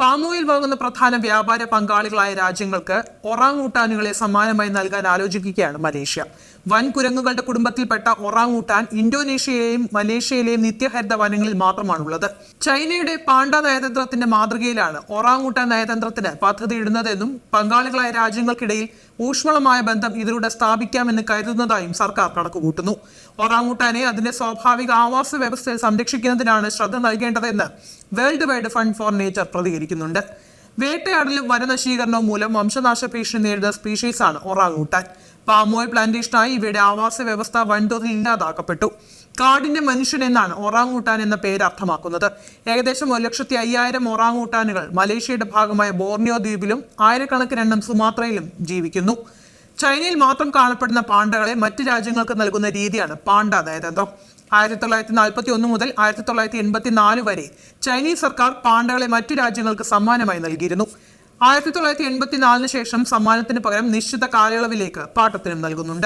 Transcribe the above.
Palm oil വാങ്ങുന്ന പ്രധാന വ്യാപാര പങ്കാളികളായ രാജ്യങ്ങൾക്ക് ഒറാങ്ങൂട്ടാനുകളെ സമ്മാനമായി നൽകാൻ ആലോചിക്കുകയാണ് മലേഷ്യ. വൻ കുരങ്ങുകളുടെ കുടുംബത്തിൽപ്പെട്ട ഒറാങ്ങൂട്ടാൻ ഇന്തോനേഷ്യയിലെയും മലേഷ്യയിലെയും നിത്യഹരിത വനങ്ങളിൽ മാത്രമാണുള്ളത്. ചൈനയുടെ പാണ്ട നയതന്ത്രത്തിന്റെ മാതൃകയിലാണ് ഒറാങ്ങൂട്ടാൻ നയതന്ത്രത്തിന് പദ്ധതിയിടുന്നതെന്നും പങ്കാളികളായ രാജ്യങ്ങൾക്കിടയിൽ ഊഷ്മളമായ ബന്ധം ഇതിലൂടെ സ്ഥാപിക്കാമെന്ന് കരുതുന്നതായും സർക്കാർ കണക്കുകൂട്ടുന്നു. ഒറാങ്ങൂട്ടാനെ അതിന്റെ സ്വാഭാവിക ആവാസ വ്യവസ്ഥയെ സംരക്ഷിക്കുന്നതിനാണ് ശ്രദ്ധ നൽകേണ്ടതെന്ന് world wide fund for nature പ്രതികരിക്കുന്നുണ്ട്. വേട്ടയാടലും വനനശീകരണവും മൂലം വംശനാശ ഭീഷണി നേരിടുന്ന സ്പീഷീസാണ് ഒറാങ്ങൂട്ടാൻ. പാമോയ് പ്ലാന്റേഷനായി ഇവയുടെ ആവാസ വ്യവസ്ഥ വൻതോതിൽ ഇല്ലാതാക്കപ്പെട്ടു. കാടിന്റെ മനുഷ്യൻ എന്നാണ് ഒറാങ്ങൂട്ടാൻ എന്ന പേര് അർത്ഥമാക്കുന്നത്. ഏകദേശം ഒരു ലക്ഷത്തി അയ്യായിരം ഒറാങ്ങൂട്ടാനുകൾ മലേഷ്യയുടെ ഭാഗമായ ബോർണിയോ ദ്വീപിലും ആയിരക്കണക്കിന് എണ്ണം സുമാത്രയിലും ജീവിക്കുന്നു. ചൈനയിൽ മാത്രം കാണപ്പെടുന്ന പാണ്ടകളെ മറ്റ് രാജ്യങ്ങൾക്ക് നൽകുന്ന രീതിയാണ് പാണ്ട നയതന്ത്രം. ആയിരത്തി തൊള്ളായിരത്തി നാൽപ്പത്തി ഒന്ന് മുതൽ ആയിരത്തി തൊള്ളായിരത്തി എൺപത്തി നാല് വരെ ചൈനീസ് സർക്കാർ പാണ്ടകളെ മറ്റു രാജ്യങ്ങൾക്ക് സമ്മാനമായി നൽകിയിരുന്നു. ആയിരത്തി തൊള്ളായിരത്തി എൺപത്തി നാലിന് ശേഷം സമ്മാനത്തിന് പകരം നിശ്ചിത കാലയളവിലേക്ക് പാട്ടത്തിനും നൽകുന്നുണ്ട്.